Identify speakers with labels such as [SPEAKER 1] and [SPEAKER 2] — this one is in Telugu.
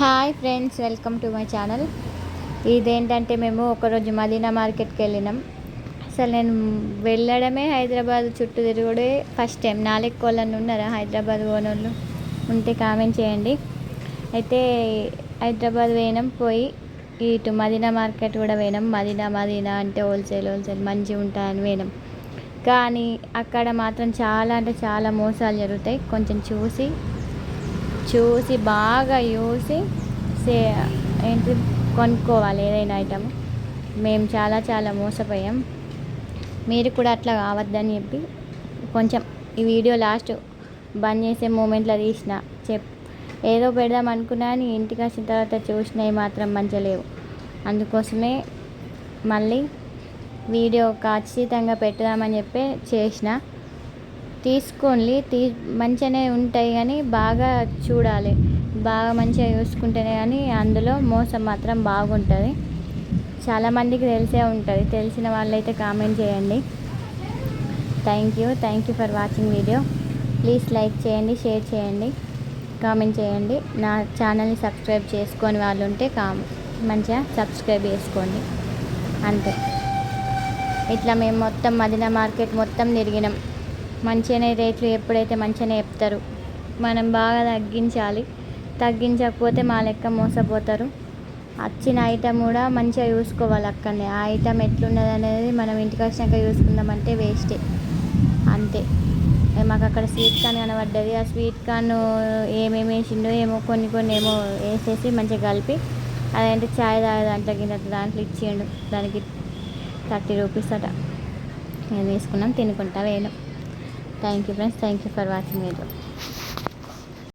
[SPEAKER 1] Hi friends welcome to my channel ఇదేంటంటే మేము ఒకరోజు మదీనా మార్కెట్కి వెళ్ళినాం అసలు నేను వెళ్ళడమే హైదరాబాద్ చుట్టూ తిరుగుడే ఫస్ట్ టైం నాలుగు కోళ్ళను ఉన్నారా హైదరాబాద్ ఓనర్లు ఉంటే కామెంట్ చేయండి అయితే హైదరాబాద్ పోయినాం పోయి ఇటు మదీనా మార్కెట్ కూడా పోయినాం మదీనా మదీనా అంటే హోల్సేల్ హోల్సేల్ మంచిగా ఉంటాయని పోయినాం కానీ అక్కడ మాత్రం చాలా అంటే చాలా మోసాలు జరుగుతాయి కొంచెం చూసి చూసి బాగా చూసి సే ఏంటి కొనుక్కోవాలి ఏదైనా ఐటమ్ మేము చాలా చాలా మోసపోయాం మీరు కూడా అట్లా కావద్దని చెప్పి కొంచెం ఈ వీడియో లాస్ట్ బంద్ చేసే మూమెంట్లో తీసిన చెప్ ఏదో పెడదాం అనుకున్నాను ఇంటికి వచ్చిన తర్వాత చూసినవి మాత్రం మంచిగా లేవు అందుకోసమే మళ్ళీ వీడియో ఖచ్చితంగా పెట్టుదామని చెప్పి చేసిన తీసుకోండి తీ మంచిగానే ఉంటాయి కానీ బాగా చూడాలి బాగా మంచిగా చూసుకుంటేనే కానీ అందులో మోసం మాత్రం బాగుంటుంది చాలామందికి తెలిసే ఉంటుంది తెలిసిన వాళ్ళైతే కామెంట్ చేయండి thank you thank you for watching video please like చేయండి షేర్ చేయండి కామెంట్ చేయండి నా ఛానల్ని సబ్స్క్రైబ్ చేసుకొని వాళ్ళు ఉంటే కా మంచిగా సబ్స్క్రైబ్ చేసుకోండి అంతే ఇట్లా మేము మొత్తం మదిన మార్కెట్ మొత్తం తిరిగినాం మంచిగానే రేట్లు ఎప్పుడైతే మంచిగానే చెప్తారు మనం బాగా తగ్గించాలి తగ్గించకపోతే మా లెక్క మోసపోతారు వచ్చిన ఐటమ్ కూడా మంచిగా చూసుకోవాలి అక్కడనే ఆ ఐటమ్ ఎట్లున్నది అనేది మనం ఇంటికి వచ్చినాక చూసుకుందామంటే వేస్టే అంతే మాకు అక్కడ స్వీట్ కార్న్ కనబడ్డది ఆ స్వీట్ కార్న్ ఏమేమి వేసిండో ఏమో కొన్ని కొన్ని ఏమో వేసేసి మంచిగా కలిపి అదేంటే ఛాయ్ తాగే దాంట్లో గిన్నె దాంట్లో ఇచ్చేయండు దానికి థర్టీ రూపీస్ అట మేము తీసుకున్నాం తినుకుంటా వేయడం Thank you friends. Thank you for watching video.